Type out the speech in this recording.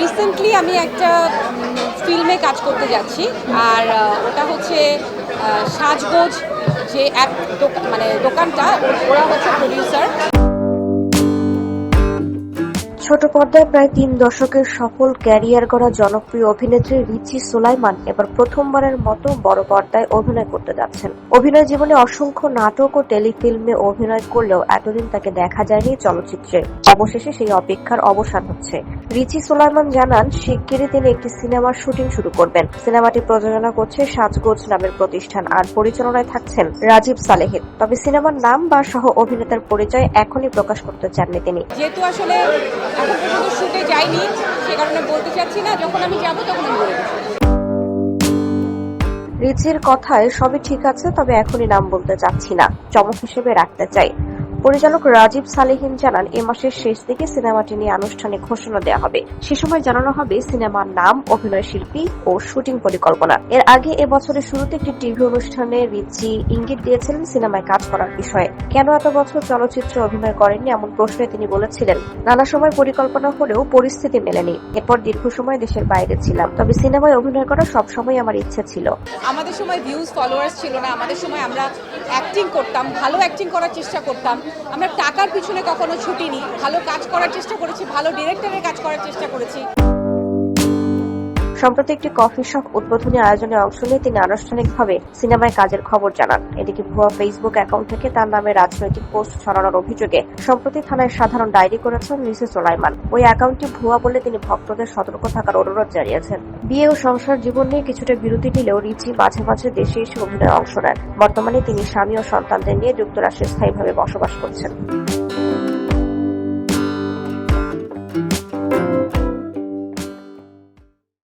Recently আমি একটা ফিল্মে কাজ করতে যাচ্ছি, আর ওটা হচ্ছে সাজগোজ যে এক মানে দোকানটা, ওরা হচ্ছে প্রডিউসার ছোট পর্দায় প্রায় তিন দশকের সফল ক্যারিয়ার গড়া জনপ্রিয় অভিনেত্রী রিচি সোলাইমান এবার প্রথমবারের মতো বড় পর্দায় অভিনয় করতে যাচ্ছেন। অভিনয় জীবনে অসংখ্য নাটক ও টেলিফিল্মে অভিনয় করলেও এতদিন তাকে দেখা যায়নি চলচ্চিত্রে। অবশেষে সেই অপেক্ষার অবসান হচ্ছে। রিচি সোলাইমান জানান, শিগগিরই তিনি একটি সিনেমার শুটিং শুরু করবেন। সিনেমাটি প্রযোজনা করছে সাজগোজ নামের প্রতিষ্ঠান আর পরিচালনায় থাকছেন রাজীব সালেহিন। তবে সিনেমার নাম বা সহ অভিনেতার পরিচয় এখনই প্রকাশ করতে চাননি তিনি। যেহেতু আসলে পর্যন্ত শুটে যাইনি, সে কারণে বলতে চাচ্ছি না, যখন আমি তখন আমি বলে। রিচির কথায় সবই ঠিক আছে, তবে এখনই নাম বলতে চাচ্ছি না, চমক হিসেবে রাখতে চাই পরিচালক রাজীব সালেহিন জানান, এ মাসের শেষ দিকে সিনেমাটি নিয়ে আনুষ্ঠানিক ঘোষণা দেওয়া হবে। সে সময় জানানো হবে সিনেমার নাম, অভিনয় শিল্পী ও শুটিং পরিকল্পনা। এর আগে এ বছরের শুরুতে একটি টিভি অনুষ্ঠানে রিচি ইঙ্গিত দিয়েছিলেন সিনেমায় কাজ করার বিষয়ে। কেন এত বছর চলচ্চিত্রে অভিনয় করেননি এমন প্রশ্নে তিনি বলেছিলেন, নানা সময় পরিকল্পনা হলেও পরিস্থিতি মেলেনি। এরপর দীর্ঘ সময় দেশের বাইরে ছিলাম। তবে সিনেমায় অভিনয় করা সবসময় আমার ইচ্ছে ছিল। আমাদের সময় ভিউজ ফলোয়ার্স ছিল না। আমাদের সময় আমরা অ্যাক্টিং করতাম, ভালো অ্যাক্টিং করার চেষ্টা করতাম। আমরা টাকার পিছনে কখনো ছুটিনি। ভালো কাজ করার চেষ্টা করেছি, ভালো ডিরেক্টরের কাজ করার চেষ্টা করেছি। সম্প্রতি একটি কফি শপ উদ্বোধনী আয়োজনে অংশ নিয়ে তিনি আনুষ্ঠানিকভাবে সিনেমায় কাজের খবর জানান। এদিকে ভুয়া ফেসবুক অ্যাকাউন্ট থেকে তার নামে রাজনৈতিক পোস্ট ছড়ানোর অভিযোগে সম্প্রতি থানায় সাধারণ ডায়েরি করেছেন রিসে সোলাইমান। ওই অ্যাকাউন্টটি ভুয়া বলে তিনি ভক্তদের সতর্ক থাকার অনুরোধ জানিয়েছেন। বিয়ে ও সংসার জীবন নিয়ে কিছুটা বিরতি নিলেও রিচি মাঝে মাঝে দেশে এসে অভিনয়ে অংশ নেন। বর্তমানে তিনি স্বামী ও সন্তানদের নিয়ে যুক্তরাষ্ট্রে স্থায়ীভাবে বসবাস করছেন।